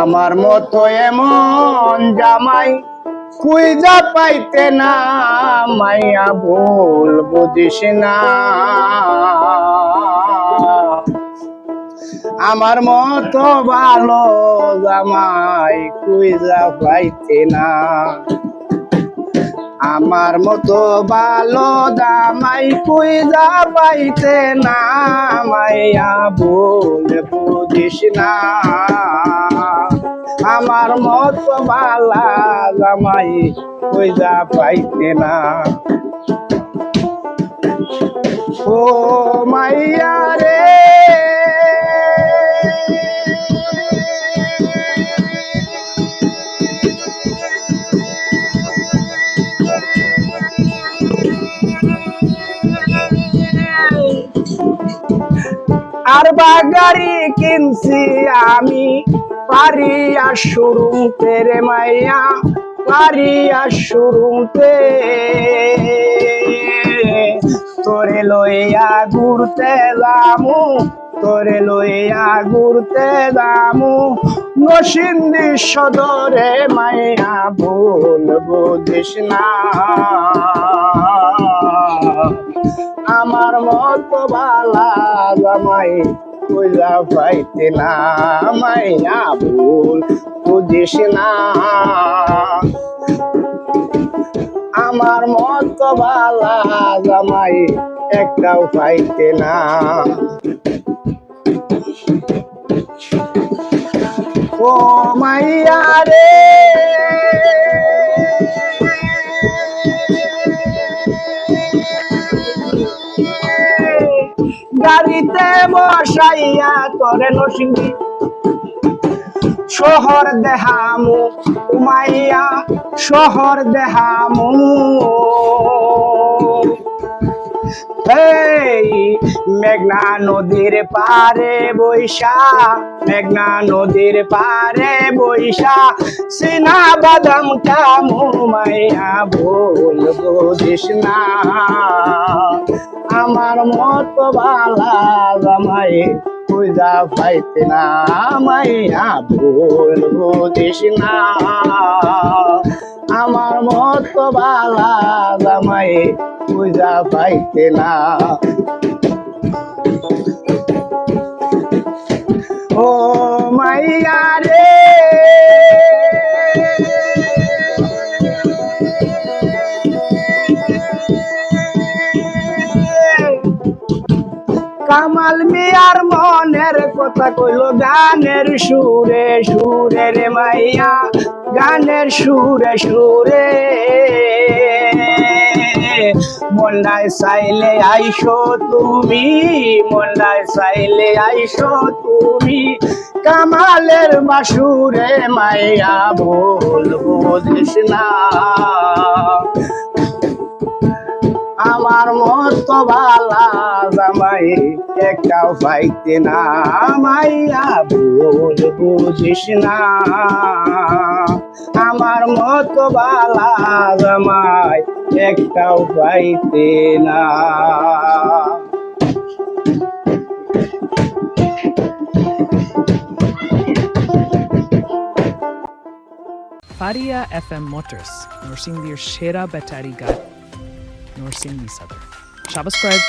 আমার মতো এমন জামাই কুইজা পাইতে না, মাইয়া ভুল বুঝিস না। আমার মতো ভালো জামাই কুইজা পাইতে না। আমার মতো ভালো দামাই কুইজা পাইতে না, মাইয়া ভুল বুঝিস না। আমার মত বালা জামাই কুইজা পাইতে না। ও মাইয়া রে আর বাগারি কিনছি আমি। পারিয়া শুরুতে রে মাইয়া পারিয়া শুরুতে তোরে লইয়া ঘুরতে যামু, তোরে লইয়া ঘুরতে যামু। নসিন্দি সদরে মাইয়া ভুল বুঝিস না। আমার মতো বালা জামাই পূজা পাইতে না, মাইয়া ভুল বুঝিস না। আমার মতো বালা জামাই একটাও পাইতে না। ও মাইয়া রে। গাড়িতে বসাইয়া করে নসিংহী শহর দেহামু উমাইয়া শহর দেহামু। মেঘনা নদীর পারে বৈশা, মেঘনা নদীর পারে বৈশা সিনা বাদাম কামু ভুল না আমার মত বালা জামাই, পূজা পাইতে না মাইয়া ভুল বুঝিস না আমার মত বালা জামাই পূজা পাইতে না। ও মাইয়া রে। কামাল মিয়ার মনের কথা কইল গানের সুরে সুরে রে মাইয়া, গানের সুরে সুরে। মন্ডায় চাইলে আইসো তুমি মন্ডায় চাইলে আইসো তুমি। কামালের বাসুরে মাইয়া ভুল বুঝিস না। আমার মতো বালা জামাই একটাও পাইতে না, মাইয়া ভুল বুঝিস না। আমার মতো বালা জামাই, একটাও পাইতে না। ফারিয়া এফ এম মোটরস, নরসিংদীর সেরা ব্যাটারি গাড়ি, নরসিংদী সদর। সাবস্ক্রাইব